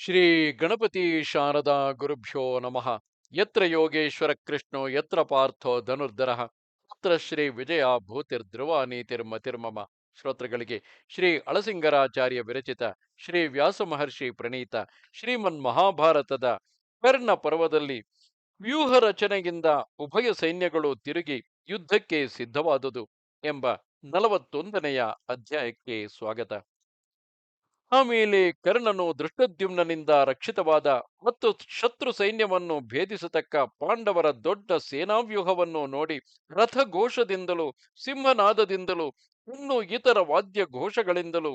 ಶ್ರೀ ಗಣಪತಿ ಶಾರದಾ ಗುರುಭ್ಯೋ ನಮಃ. ಯತ್ರ ಯೋಗೇಶ್ವರ ಕೃಷ್ಣೋ, ಯತ್ರ ಪಾರ್ಥೋ ಧನುರ್ಧರ. ಅತ್ರ ಶ್ರೀ ವಿಜಯ ಭೂತಿರ್ಧ್ರುವ ನೀತಿರ್ಮತಿರ್ಮಮ ಶ್ರೋತೃಗಳಿಗೆ ಶ್ರೀ ಅಳಸಿಂಗರಾಚಾರ್ಯ ವಿರಚಿತ ಶ್ರೀ ವ್ಯಾಸ ಮಹರ್ಷಿ ಪ್ರಣೀತ ಶ್ರೀಮನ್ ಮಹಾಭಾರತದ ಕರ್ಣ ಪರ್ವದಲ್ಲಿ ವ್ಯೂಹ ರಚನೆಯಿಂದ ಉಭಯ ಸೈನ್ಯಗಳು ತಿರುಗಿ ಯುದ್ಧಕ್ಕೆ ಸಿದ್ಧವಾದುದು ಎಂಬ ನಲವತ್ತೊಂದನೆಯ ಅಧ್ಯಾಯಕ್ಕೆ ಸ್ವಾಗತ. ಆಮೇಲೆ ಕರ್ಣನು ದೃಷ್ಟದ್ಯುಮ್ನನಿಂದ ರಕ್ಷಿತವಾದ ಮತ್ತು ಶತ್ರು ಸೈನ್ಯವನ್ನು ಭೇದಿಸತಕ್ಕ ಪಾಂಡವರ ದೊಡ್ಡ ಸೇನಾವ್ಯೂಹವನ್ನು ನೋಡಿ ರಥಘೋಷದಿಂದಲೂ, ಸಿಂಹನಾದದಿಂದಲೂ, ಇನ್ನು ಇತರ ವಾದ್ಯ ಘೋಷಗಳಿಂದಲೂ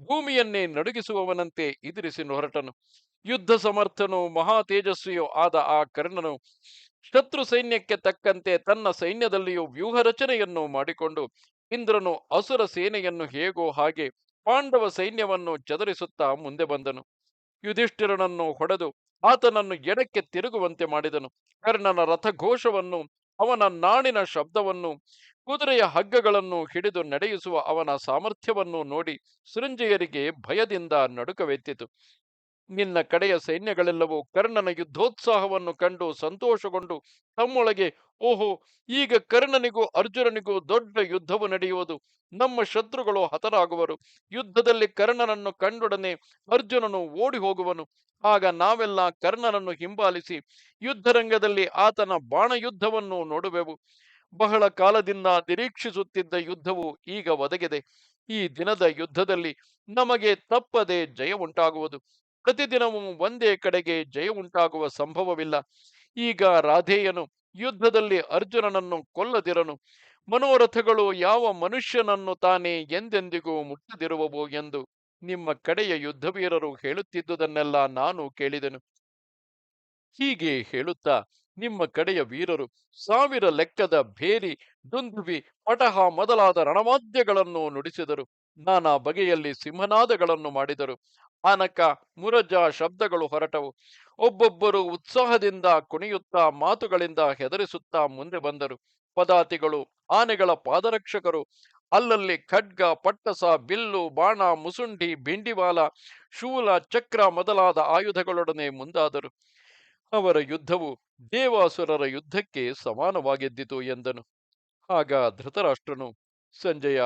ಭೂಮಿಯನ್ನೇ ನಡುಗಿಸುವವನಂತೆ ಎದುರಿಸಿ ಹೊರಟನು. ಯುದ್ಧ ಸಮರ್ಥನು ಮಹಾ ತೇಜಸ್ವಿಯೂ ಆದ ಆ ಕರ್ಣನು ಶತ್ರು ಸೈನ್ಯಕ್ಕೆ ತಕ್ಕಂತೆ ತನ್ನ ಸೈನ್ಯದಲ್ಲಿಯೂ ವ್ಯೂಹ ರಚನೆಯನ್ನು ಮಾಡಿಕೊಂಡು ಇಂದ್ರನು ಅಸುರ ಸೇನೆಯನ್ನು ಹೇಗೋ ಹಾಗೆ ಪಾಂಡವ ಸೈನ್ಯವನ್ನು ಚದರಿಸುತ್ತಾ ಮುಂದೆ ಬಂದನು. ಯುಧಿಷ್ಠಿರನನ್ನು ಹೊಡೆದು ಆತನನ್ನು ಎಡಕ್ಕೆ ತಿರುಗುವಂತೆ ಮಾಡಿದನು. ಕರ್ಣನ ರಥಘೋಷವನ್ನು, ಅವನ ನಾಣಿನ ಶಬ್ದವನ್ನು, ಕುದುರೆಯ ಹಗ್ಗಗಳನ್ನು ಹಿಡಿದು ನಡೆಯಿಸುವ ಅವನ ಸಾಮರ್ಥ್ಯವನ್ನು ನೋಡಿ ಸೃಂಜಯರಿಗೆ ಭಯದಿಂದ ನಡುಕವೆತ್ತಿತು. ನಿನ್ನ ಕಡೆಯ ಸೈನ್ಯಗಳೆಲ್ಲವೂ ಕರ್ಣನ ಯುದ್ಧೋತ್ಸಾಹವನ್ನು ಕಂಡು ಸಂತೋಷಗೊಂಡು ತಮ್ಮೊಳಗೆ, ಓಹೋ, ಈಗ ಕರ್ಣನಿಗೂ ಅರ್ಜುನನಿಗೂ ದೊಡ್ಡ ಯುದ್ಧವು ನಡೆಯುವುದು. ನಮ್ಮ ಶತ್ರುಗಳು ಹತರಾಗುವರು. ಯುದ್ಧದಲ್ಲಿ ಕರ್ಣನನ್ನು ಕಂಡೊಡನೆ ಅರ್ಜುನನು ಓಡಿ ಹೋಗುವನು ಆಗ ನಾವೆಲ್ಲ ಕರ್ಣನನ್ನು ಹಿಂಬಾಲಿಸಿ ಯುದ್ಧರಂಗದಲ್ಲಿ ಆತನ ಬಾಣಯುದ್ಧವನ್ನು ನೋಡುವೆವು. ಬಹಳ ಕಾಲದಿಂದ ನಿರೀಕ್ಷಿಸುತ್ತಿದ್ದ ಯುದ್ಧವು ಈಗ ಒದಗಿದೆ. ಈ ದಿನದ ಯುದ್ಧದಲ್ಲಿ ನಮಗೆ ತಪ್ಪದೆ ಜಯ ಉಂಟಾಗುವುದು. ಪ್ರತಿದಿನವೂ ಒಂದೇ ಕಡೆಗೆ ಜಯ ಉಂಟಾಗುವ ಸಂಭವವಿಲ್ಲ. ಈಗ ರಾಧೆಯನು ಯುದ್ಧದಲ್ಲಿ ಅರ್ಜುನನನ್ನು ಕೊಲ್ಲದಿರನು. ಮನೋರಥಗಳು ಯಾವ ಮನುಷ್ಯನನ್ನು ತಾನೇ ಎಂದೆಂದಿಗೂ ಮುಟ್ಟದಿರುವವು ಎಂದು ನಿಮ್ಮ ಕಡೆಯ ಯುದ್ಧವೀರರು ಹೇಳುತ್ತಿದ್ದುದನ್ನೆಲ್ಲ ನಾನು ಕೇಳಿದೆನು. ಹೀಗೆ ಹೇಳುತ್ತಾ ನಿಮ್ಮ ಕಡೆಯ ವೀರರು ಸಾವಿರ ಲೆಕ್ಕದ ಭೇರಿ ದುಂದುಬಿ ಪಟಹ ಮೊದಲಾದ ರಣವಾದ್ಯಗಳನ್ನು ನುಡಿಸಿದರು. ನಾನಾ ಬಗೆಯಲ್ಲಿ ಸಿಂಹನಾದಗಳನ್ನು ಮಾಡಿದರು. ಆನಕ, ಮುರಜ ಶಬ್ದಗಳು ಹೊರಟವು. ಒಬ್ಬೊಬ್ಬರು ಉತ್ಸಾಹದಿಂದ ಕುಣಿಯುತ್ತಾ, ಮಾತುಗಳಿಂದ ಹೆದರಿಸುತ್ತಾ ಮುಂದೆ ಬಂದರು. ಪದಾತಿಗಳು, ಆನೆಗಳ ಪಾದರಕ್ಷಕರು, ಅಲ್ಲಲ್ಲಿ ಖಡ್ಗ, ಪಟ್ಟಸ, ಬಿಲ್ಲು, ಬಾಣ, ಮುಸುಂಡಿ, ಬಿಂಡಿವಾಲ, ಶೂಲ, ಚಕ್ರ ಮೊದಲಾದ ಆಯುಧಗಳೊಡನೆ ಮುಂದಾದರು. ಅವರ ಯುದ್ಧವು ದೇವಾಸುರರ ಯುದ್ಧಕ್ಕೆ ಸಮಾನವಾಗೆದ್ದಿತು ಎಂದನು. ಆಗ ಧೃತರಾಷ್ಟ್ರನು, ಸಂಜಯ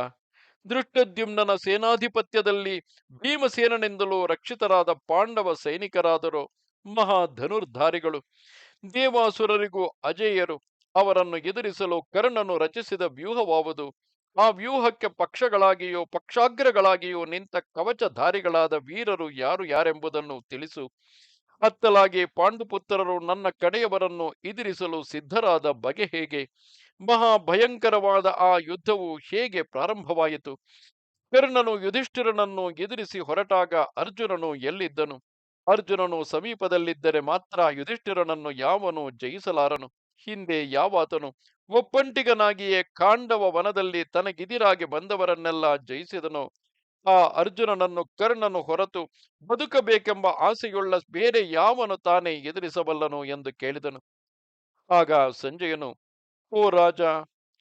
ದೃಷ್ಟದ್ಯುಮ್ನ ಸೇನಾಧಿಪತ್ಯದಲ್ಲಿ ಭೀಮಸೇನನೆಂದಲೂ ರಕ್ಷಿತರಾದ ಪಾಂಡವ ಸೈನಿಕರಾದರು ಮಹಾ ಧನುರ್ಧಾರಿಗಳು ದೇವಾಸುರರಿಗೂ ಅಜೇಯರು, ಅವರನ್ನು ಎದುರಿಸಲು ಕರ್ಣನು ರಚಿಸಿದ ವ್ಯೂಹವಾವುದು. ಆ ವ್ಯೂಹಕ್ಕೆ ಪಕ್ಷಗಳಾಗಿಯೋ, ಪಕ್ಷಾಗ್ರಗಳಾಗಿಯೋ ನಿಂತ ಕವಚಧಾರಿಗಳಾದ ವೀರರು ಯಾರು ಯಾರೆಂಬುದನ್ನು ತಿಳಿಸು. ಅತ್ತಲಾಗಿ ಪಾಂಡುಪುತ್ರರು ನನ್ನ ಕಡೆಯವರನ್ನು ಎದುರಿಸಲು ಸಿದ್ಧರಾದ ಬಗೆ ಹೇಗೆ? ಮಹಾ ಭಯಂಕರವಾದ ಆ ಯುದ್ಧವು ಹೇಗೆ ಪ್ರಾರಂಭವಾಯಿತು? ಕರ್ಣನು ಯುಧಿಷ್ಠಿರನನ್ನು ಎದುರಿಸಿ ಹೊರಟಾಗ ಅರ್ಜುನನು ಎಲ್ಲಿದ್ದನು? ಅರ್ಜುನನು ಸಮೀಪದಲ್ಲಿದ್ದರೆ ಮಾತ್ರ ಯುಧಿಷ್ಠಿರನನ್ನು ಯಾವನು ಜಯಿಸಲಾರನು? ಹಿಂದೆ ಯಾವಾತನು? ಒಪ್ಪಂಟಿಗನಾಗಿಯೇ ಕಾಂಡವ ವನದಲ್ಲಿ ತನಗಿದಿರಾಗಿ ಬಂದವರನ್ನೆಲ್ಲ ಜಯಿಸಿದನೋ. ಆ ಅರ್ಜುನನನ್ನು ಕರ್ಣನು ಹೊರತು ಬದುಕಬೇಕೆಂಬ ಆಸೆಯುಳ್ಳ ಬೇರೆ ಯಾವನು ತಾನೇ ಎದುರಿಸಬಲ್ಲನು ಎಂದು ಕೇಳಿದನು. ಆಗ ಸಂಜಯನು, ಓ ರಾಜ,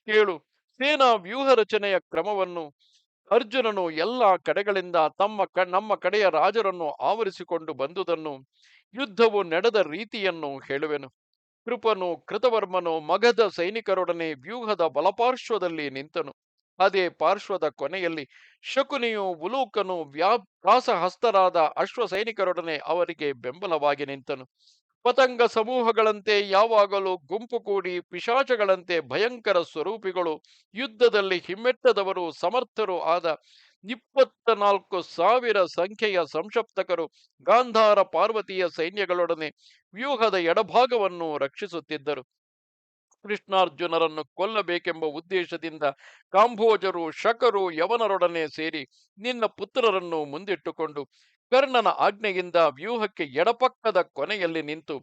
ಕೇಳು, ಸೇನಾ ವ್ಯೂಹ ರಚನೆಯ ಕ್ರಮವನ್ನು ಅರ್ಜುನನು ಎಲ್ಲ ಕಡೆಗಳಿಂದ ತಮ್ಮ ಕ, ನಮ್ಮ ಕಡೆಯ ರಾಜರನ್ನು ಆವರಿಸಿಕೊಂಡು ಬಂದುದನ್ನು, ಯುದ್ಧವು ನಡೆದ ರೀತಿಯನ್ನು ಹೇಳುವೆನು. ಕೃಪನು, ಕೃತವರ್ಮನು ಮಗಧ ಸೈನಿಕರೊಡನೆ ವ್ಯೂಹದ ಬಲಪಾರ್ಶ್ವದಲ್ಲಿ ನಿಂತನು. ಅದೇ ಪಾರ್ಶ್ವದ ಕೊನೆಯಲ್ಲಿ ಶಕುನಿಯು ಉಲೂಕನು ವ್ಯಾ ವ್ಯಾಸಹಸ್ತರಾದ ಅಶ್ವ ಸೈನಿಕರೊಡನೆ ಅವರಿಗೆ ಬೆಂಬಲವಾಗಿ ನಿಂತನು. ಪತಂಗ ಸಮೂಹಗಳಂತೆ ಯಾವಾಗಲೂ ಗುಂಪು ಕೂಡಿ ಪಿಶಾಚಗಳಂತೆ ಭಯಂಕರ ಸ್ವರೂಪಿಗಳು ಯುದ್ಧದಲ್ಲಿ ಹಿಮ್ಮೆಟ್ಟದವರು ಸಮರ್ಥರು ಆದ ಇಪ್ಪತ್ತ ನಾಲ್ಕು ಸಾವಿರ ಸಂಖ್ಯೆಯ ಸಂಶಪ್ತಕರು ಗಾಂಧಾರ ಪಾರ್ವತಿಯ ಸೈನ್ಯಗಳೊಡನೆ ವ್ಯೂಹದ ಎಡಭಾಗವನ್ನು ರಕ್ಷಿಸುತ್ತಿದ್ದರು. ಕೃಷ್ಣಾರ್ಜುನರನ್ನು ಕೊಲ್ಲಬೇಕೆಂಬ ಉದ್ದೇಶದಿಂದ ಕಾಂಭೋಜರು ಶಕರು ಯವನರೊಡನೆ ಸೇರಿ ನಿನ್ನ ಪುತ್ರರನ್ನು ಮುಂದಿಟ್ಟುಕೊಂಡು ಕರ್ಣನ ಆಜ್ಞೆಯಿಂದ ವ್ಯೂಹಕ್ಕೆ ಎಡಪಕ್ಕದ ಕೊನೆಯಲ್ಲಿ ನಿಂತು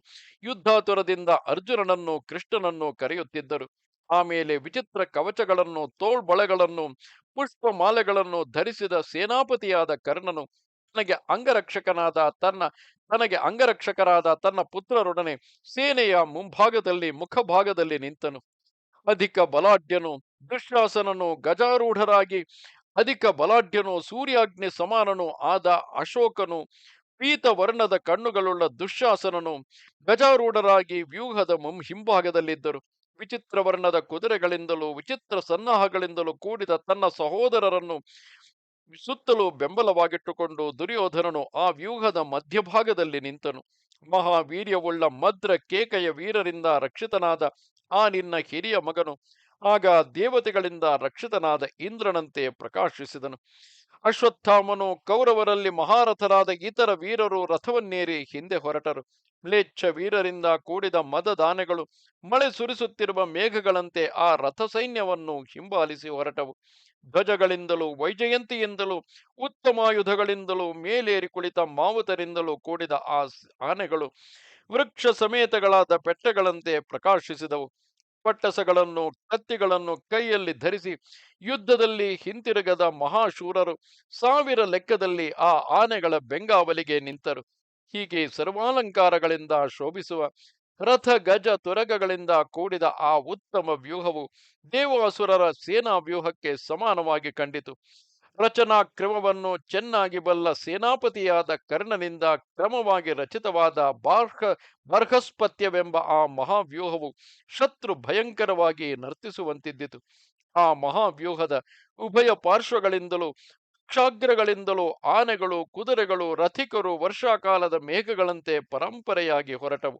ಯುದ್ಧಾತುರದಿಂದ ಅರ್ಜುನನನ್ನು ಕೃಷ್ಣನನ್ನು ಕರೆಯುತ್ತಿದ್ದರು. ಆಮೇಲೆ ವಿಚಿತ್ರ ಕವಚಗಳನ್ನು, ತೋಳ್ಬಳೆಗಳನ್ನು ಪುಷ್ಪ ಮಾಲೆಗಳನ್ನು ಧರಿಸಿದ ಸೇನಾಪತಿಯಾದ ಕರ್ಣನು ತನಗೆ ಅಂಗರಕ್ಷಕನಾದ ತನ್ನ ತನಗೆ ಅಂಗರಕ್ಷಕರಾದ ತನ್ನ ಪುತ್ರರೊಡನೆ ಸೇನೆಯ ಮುಂಭಾಗದಲ್ಲಿ, ಮುಖಭಾಗದಲ್ಲಿ ನಿಂತನು. ಅಧಿಕ ಬಲಾಢ್ಯನು ದುಶ್ಯಾಸನನು, ಗಜಾರೂಢರಾಗಿ ಅಧಿಕ ಬಲಾಢ್ಯನು, ಸೂರ್ಯಾಗ್ನಿ ಸಮಾನನು ಆದ ಅಶೋಕನು ಪೀತ ವರ್ಣದ ಕಣ್ಣುಗಳುಳ್ಳ ದುಶ್ಯಾಸನನು ಗಜಾರೂಢರಾಗಿ ವ್ಯೂಹದ ಮುಂ, ಹಿಂಭಾಗದಲ್ಲಿದ್ದರು. ವಿಚಿತ್ರ ವರ್ಣದ ಕುದುರೆಗಳಿಂದಲೂ, ವಿಚಿತ್ರ ಸನ್ನಾಹಗಳಿಂದಲೂ ಕೂಡಿದ ತನ್ನ ಸಹೋದರರನ್ನು ಸುತ್ತಲೂ ಬೆಂಬಲವಾಗಿಟ್ಟುಕೊಂಡು ದುರ್ಯೋಧನನು ಆ ವ್ಯೂಹದ ಮಧ್ಯಭಾಗದಲ್ಲಿ ನಿಂತನು. ಮಹಾವೀರ್ಯವುಳ್ಳ ಮದ್ರ ಕೇಕೆಯ ವೀರರಿಂದ ರಕ್ಷಿತನಾದ ಆ ನಿನ್ನ ಹಿರಿಯ ಮಗನು. ಆಗ ದೇವತೆಗಳಿಂದ ರಕ್ಷಿತನಾದ ಇಂದ್ರನಂತೆ ಪ್ರಕಾಶಿಸಿದನು. ಅಶ್ವತ್ಥಾಮನು ಕೌರವರಲ್ಲಿ ಮಹಾರಥರಾದ ಇತರ ವೀರರು ರಥವನ್ನೇರಿ ಹಿಂದೆ ಹೊರಟರು. ಮ್ಲೇಚ್ಛ ವೀರರಿಂದ ಕೂಡಿದ ಮದದಾನೆಗಳು ಮಳೆ ಸುರಿಸುತ್ತಿರುವ ಮೇಘಗಳಂತೆ ಆ ರಥಸೈನ್ಯವನ್ನು ಹಿಂಬಾಲಿಸಿ ಹೊರಟವು. ಧ್ವಜಗಳಿಂದಲೂ, ವೈಜಯಂತಿಯಿಂದಲೂ ಉತ್ತಮಾಯುಧಗಳಿಂದಲೂ ಮೇಲೇರಿ ಕುಳಿತ ಮಾವುತರಿಂದಲೂ ಕೂಡಿದ ಆ ಆನೆಗಳು ವೃಕ್ಷ ಸಮೇತಗಳಾದ ಪೆಟ್ಟೆಗಳಂತೆ ಪ್ರಕಾಶಿಸಿದವು. ಪಟ್ಟಸಗಳನ್ನು, ಕತ್ತಿಗಳನ್ನು ಕೈಯಲ್ಲಿ ಧರಿಸಿ ಯುದ್ಧದಲ್ಲಿ ಹಿಂತಿರುಗದ ಮಹಾಶೂರರು ಸಾವಿರ ಲೆಕ್ಕದಲ್ಲಿ ಆ ಆನೆಗಳ ಬೆಂಗಾವಲಿಗೆ ನಿಂತರು. ಹೀಗೆ ಸರ್ವಾಲಂಕಾರಗಳಿಂದ ಶೋಭಿಸುವ ರಥ ಗಜ ತುರಗಗಳಿಂದ ಕೂಡಿದ ಆ ಉತ್ತಮ ವ್ಯೂಹವು ದೇವಾಸುರರ ಸೇನಾ ವ್ಯೂಹಕ್ಕೆ ಸಮಾನವಾಗಿ ಕಂಡಿತು. ರಚನಾ ಕ್ರಮವನ್ನು ಚೆನ್ನಾಗಿ ಬಲ್ಲ ಸೇನಾಪತಿಯಾದ ಕರ್ಣನಿಂದ ಕ್ರಮವಾಗಿ ರಚಿತವಾದ ಬಾರ್ಹ, ಬರ್ಹಸ್ಪತ್ಯವೆಂಬ ಆ ಮಹಾವ್ಯೂಹವು ಶತ್ರು ಭಯಂಕರವಾಗಿ ನರ್ತಿಸುವಂತಿದ್ದಿತು. ಆ ಮಹಾವ್ಯೂಹದ ಉಭಯ ಪಾರ್ಶ್ವಗಳಿಂದಲೂ ಕ್ಷಾಗ್ರಗಳಿಂದಲೂ ಆನೆಗಳು, ಕುದುರೆಗಳು, ರಥಿಕರು ವರ್ಷಾಕಾಲದ ಮೇಘಗಳಂತೆ ಪರಂಪರೆಯಾಗಿ ಹೊರಟವು.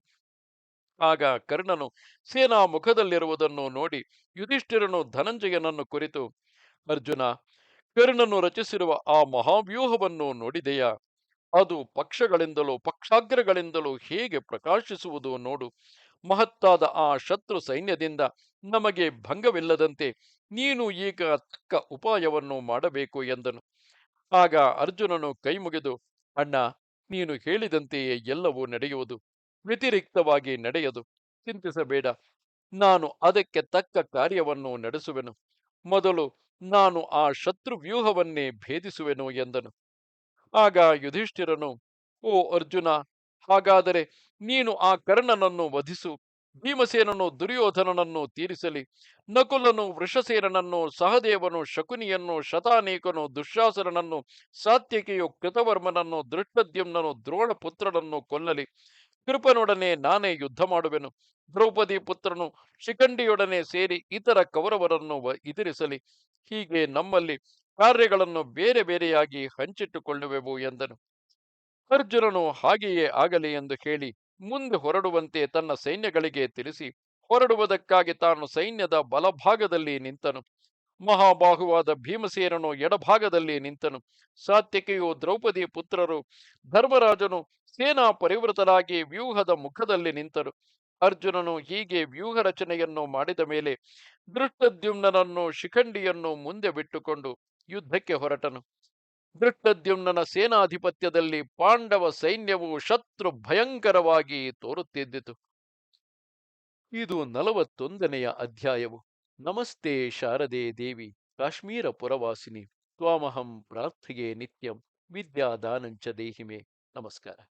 ಆಗ ಕರ್ಣನು ಸೇನಾ ಮುಖದಲ್ಲಿರುವುದನ್ನು ನೋಡಿ ಯುಧಿಷ್ಠಿರನು ಧನಂಜಯನನ್ನು ಕುರಿತು, ಅರ್ಜುನ, ಕರ್ಣನು ರಚಿಸಿರುವ ಆ ಮಹಾವ್ಯೂಹವನ್ನು ನೋಡಿದೆಯಾ? ಅದು ಪಕ್ಷಗಳಿಂದಲೂ ಪಕ್ಷಾಗ್ರಗಳಿಂದಲೂ ಹೇಗೆ ಪ್ರಕಾಶಿಸುವುದು ನೋಡು. ಮಹತ್ತಾದ ಆ ಶತ್ರು ಸೈನ್ಯದಿಂದ ನಮಗೆ ಭಂಗವಿಲ್ಲದಂತೆ ನೀನು ಈಗ ತಕ್ಕ ಉಪಾಯವನ್ನು ಮಾಡಬೇಕು ಎಂದನು. ಆಗ ಅರ್ಜುನನು ಕೈಮುಗಿದು, ಅಣ್ಣ, ನೀನು ಹೇಳಿದಂತೆಯೇ ಎಲ್ಲವೂ ನಡೆಯುವುದು, ವ್ಯತಿರಿಕ್ತವಾಗಿ ನಡೆಯದು, ಚಿಂತಿಸಬೇಡ. ನಾನು ಅದಕ್ಕೆ ತಕ್ಕ ಕಾರ್ಯವನ್ನು ನಡೆಸುವೆನು. ಮೊದಲು ನಾನು ಆ ಶತ್ರು ವ್ಯೂಹವನ್ನೇ ಭೇದಿಸುವೆನು ಎಂದನು. ಆಗ ಯುಧಿಷ್ಠಿರನು, ಓ ಅರ್ಜುನ ಹಾಗಾದರೆ ನೀನು ಆ ಕರ್ಣನನ್ನು ವಧಿಸು, ಭೀಮಸೇನನು ದುರ್ಯೋಧನನನ್ನು ತೀರಿಸಲಿ, ನಕುಲನು ವೃಷಸೇನನನ್ನು, ಸಹದೇವನು ಶಕುನಿಯನ್ನು, ಶತಾನೇಕನು ದುಶ್ಯಾಸನನನ್ನು ಸಾತ್ಯಕೆಯು ಕೃತವರ್ಮನನ್ನು, ದೃಷ್ಟದ್ಯುಮ್ನನು ದ್ರೋಣ ಪುತ್ರನನ್ನು ಕೊಲ್ಲಲಿ. ಕೃಪನೊಡನೆ ನಾನೇ ಯುದ್ಧ ಮಾಡುವೆನು. ದ್ರೌಪದಿ ಪುತ್ರನು ಶಿಖಂಡಿಯೊಡನೆ ಸೇರಿ ಇತರ ಕೌರವರನ್ನು ಎದುರಿಸಲಿ. ಹೀಗೆ ನಮ್ಮಲ್ಲಿ ಕಾರ್ಯಗಳನ್ನು ಬೇರೆ ಬೇರೆಯಾಗಿ ಹಂಚಿಟ್ಟುಕೊಳ್ಳುವೆವು ಎಂದನು. ಅರ್ಜುನನು ಹಾಗೆಯೇ ಆಗಲಿ ಎಂದು ಹೇಳಿ ಮುಂದೆ ಹೊರಡುವಂತೆ ತನ್ನ ಸೈನ್ಯಗಳಿಗೆ ತಿಳಿಸಿ ಹೊರಡುವುದಕ್ಕಾಗಿ ತಾನು ಸೈನ್ಯದ ಬಲಭಾಗದಲ್ಲಿ ನಿಂತನು. ಮಹಾಬಾಹುವಾದ ಭೀಮಸೇನನು ಎಡಭಾಗದಲ್ಲಿ ನಿಂತನು. ಸಾತ್ಯಕಿಯು ದ್ರೌಪದಿ ಪುತ್ರರು, ಧರ್ಮರಾಜನು ಸೇನಾ ಪರಿವೃತರಾಗಿ ವ್ಯೂಹದ ಮುಖದಲ್ಲಿ ನಿಂತರು. ಅರ್ಜುನನು ಹೀಗೆ ವ್ಯೂಹ ರಚನೆಯನ್ನು ಮಾಡಿದ ಮೇಲೆ ದೃಷ್ಟದ್ಯುಮ್ನನನ್ನು ಶಿಖಂಡಿಯನ್ನು ಮುಂದೆ ಬಿಟ್ಟುಕೊಂಡು ಯುದ್ಧಕ್ಕೆ ಹೊರಟನು. ದೃಷ್ಟದ್ಯುಮ್ನನ ಸೇನಾಧಿಪತ್ಯದಲ್ಲಿ ಪಾಂಡವ ಸೈನ್ಯವು ಶತ್ರು ಭಯಂಕರವಾಗಿ ತೋರುತ್ತಿದ್ದಿತು. ಇದು ನಲವತ್ತೊಂದನೆಯ ಅಧ್ಯಾಯವು. ನಮಸ್ತೆ ಶಾರದೆ ದೇವಿ, ಕಾಶ್ಮೀರ ಪುರವಾಸಿನಿ, ತ್ವಾಮಹಂ ಪ್ರಾರ್ಥಿಗೆ ನಿತ್ಯಂ, ವಿದ್ಯಾದಾನಂಚ ದೇಹಿಮೆ. ನಮಸ್ಕಾರ.